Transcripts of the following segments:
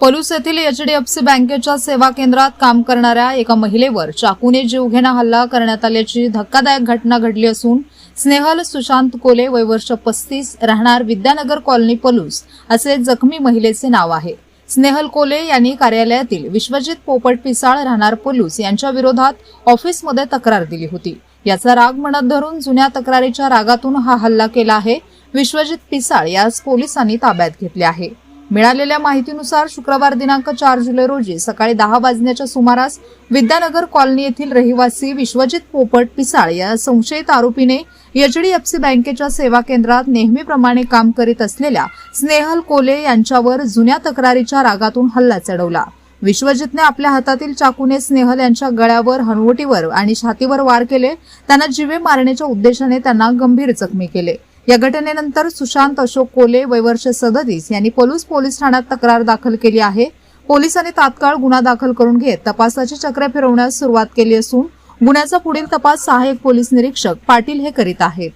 पलूस येथील एचडीएफसी बँकेच्या सेवा केंद्रात काम करणाऱ्या एका महिलेवर चाकूने जीवघेणा हल्ला करण्यात आल्याची धक्कादायक घटना घडली असून स्नेहल सुशांत कोले वय वर्ष पस्तीस राहणार विद्यानगर कॉलनी पलूस असे जखमी महिलेचे नाव आहे. स्नेहल कोले यांनी कार्यालयातील विश्वजित पोपट पिसाळ राहणार पलूस यांच्या विरोधात ऑफिसमध्ये तक्रार दिली होती. याचा राग मनात धरून जुन्या तक्रारीच्या रागातून हा हल्ला केला आहे विश्वजित पिसाळ यास पोलिसांनी ताब्यात घेतले आहे. मिळालेल्या माहितीनुसार शुक्रवार दिनांक चार जुलै रोजी सकाळी दहा वाजण्याच्या सुमारास विद्यानगर कॉलनी येथील रहिवासी विश्वजित पोपट पिसाळ या संशयित आरोपीने एचडीएफसी बँकेच्या सेवा केंद्रात नेहमीप्रमाणे काम करीत असलेल्या स्नेहल कोले यांच्यावर जुन्या तक्रारीच्या रागातून हल्ला चढवला. विश्वजितने आपल्या हातातील चाकूने स्नेहल यांच्या गळ्यावर हनवटीवर आणि छातीवर वार केले. त्यांना जीवे मारण्याच्या उद्देशाने त्यांना गंभीर जखमी केले. या घटनेनंतर सुशांत अशोक कोले वयवर्ष सदतीस यांनी पलूस पोलीस ठाण्यात तक्रार दाखल केली आहे. पोलिसांनी तात्काळ गुन्हा दाखल करून घेत तपासाची चक्र फिरवण्यास सुरुवात केली असून गुन्ह्याचा पुढील तपास सहाय्यक पोलीस निरीक्षक पाटील हे करीत आहेत.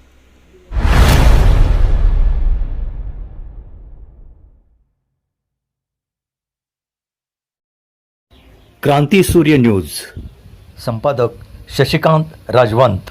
क्रांती सूर्य न्यूज. संपादक शशिकांत राजवंत.